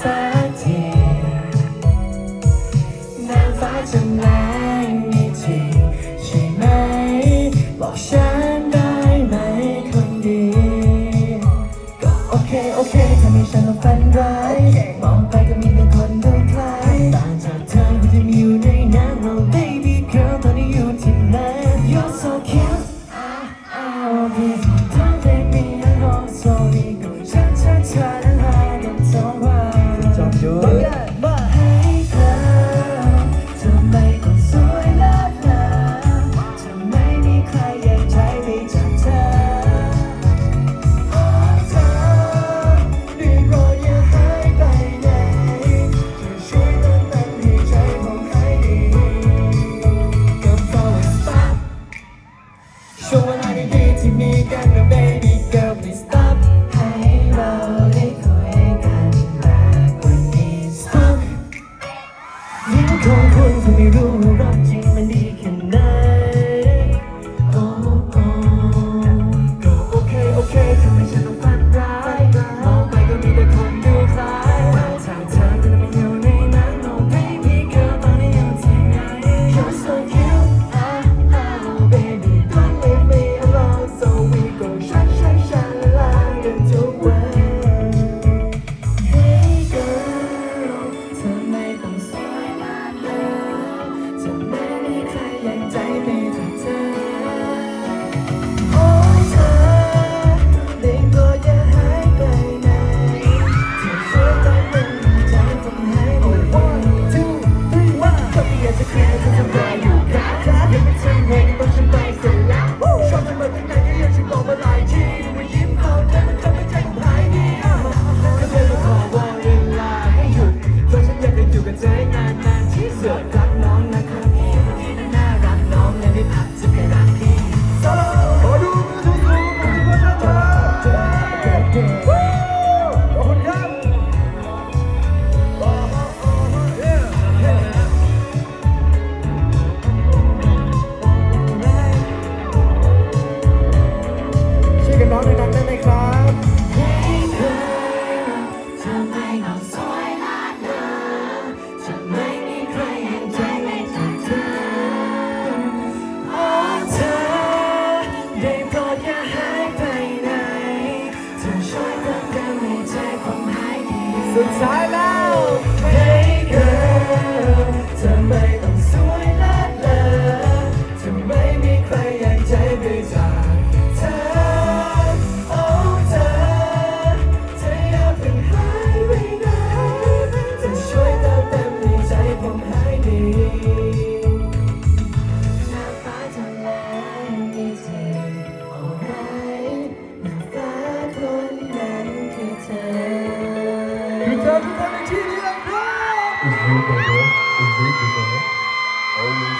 สักทีนางฟ้าจำแรงไม่จริงใช่ไหม บอกฉันได้ไหมคนดี ก็โอเค โอเคทำให้ฉันฝันร้าย คน你如梦ท境 Yeah. the time Good time for the good, bro. Good,